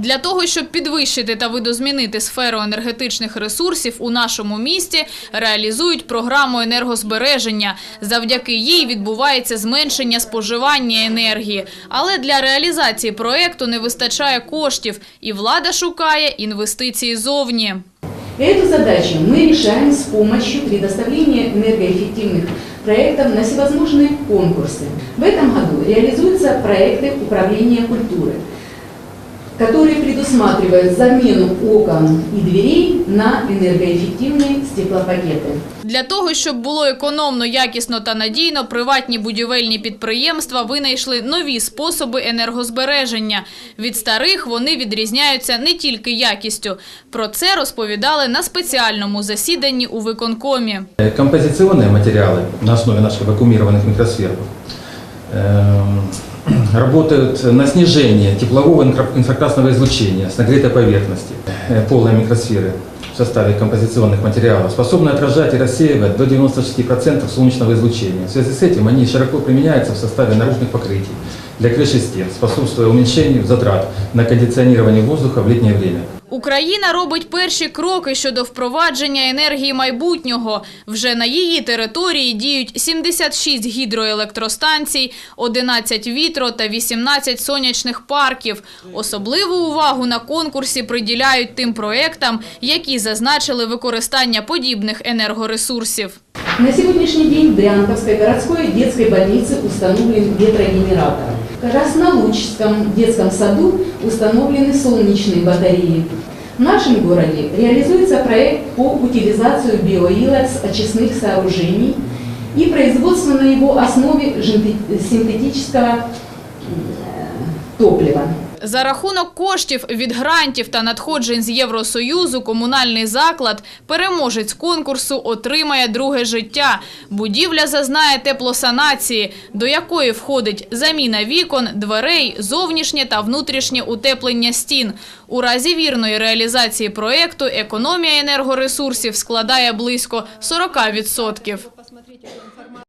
Для того, щоб підвищити та видозмінити сферу енергетичних ресурсів у нашому місті, реалізують програму енергозбереження. Завдяки їй відбувається зменшення споживання енергії. Але для реалізації проекту не вистачає коштів, і влада шукає інвестиції зовні. Эту задачу мы решаем с помощью предоставления энергоэффективных проектов на всевозможные конкурсы. В этом году реализуются проекты управления культуры, которые предусматривают замену окон и дверей на энергоэффективные стеклопакеты. Для того, щоб було економно, якісно та надійно, приватні будівельні підприємства винайшли нові способи енергозбереження. Від старих вони відрізняються не тільки якістю. Про це розповідали на спеціальному засіданні у виконкомі. Э, Композиционные материалы на основе наших вакуумированных микросфер эм, работают на снижение теплового инфра- инфракрасного излучения с нагретой поверхности. Э, Полые микросферы в составе композиционных материалов способны отражать и рассеивать до 96% солнечного излучения. В связи с этим они широко применяются в составе наружных покрытий для крыши стен, способствуя уменьшению затрат на кондиционирование воздуха в летнее время. Україна робить перші кроки щодо впровадження енергії майбутнього. Вже на її території діють 76 гідроелектростанцій, 11 вітро та 18 сонячних парків. Особливу увагу на конкурсі приділяють тим проектам, які зазначили використання подібних енергоресурсів. На сегодняшний день в Дрянковской городской детской больнице установлен ветрогенератор. В Краснолучском детском саду установлены солнечные батареи. В нашем городе реализуется проект по утилизации биоила с очистных сооружений и производству на его основе синтетического э, топлива. За рахунок коштів від грантів та надходжень з Євросоюзу комунальний заклад, переможець конкурсу, отримає друге життя. Будівля зазнає теплосанації, до якої входить заміна вікон, дверей, зовнішнє та внутрішнє утеплення стін. У разі вірної реалізації проєкту економія енергоресурсів складає близько 40%.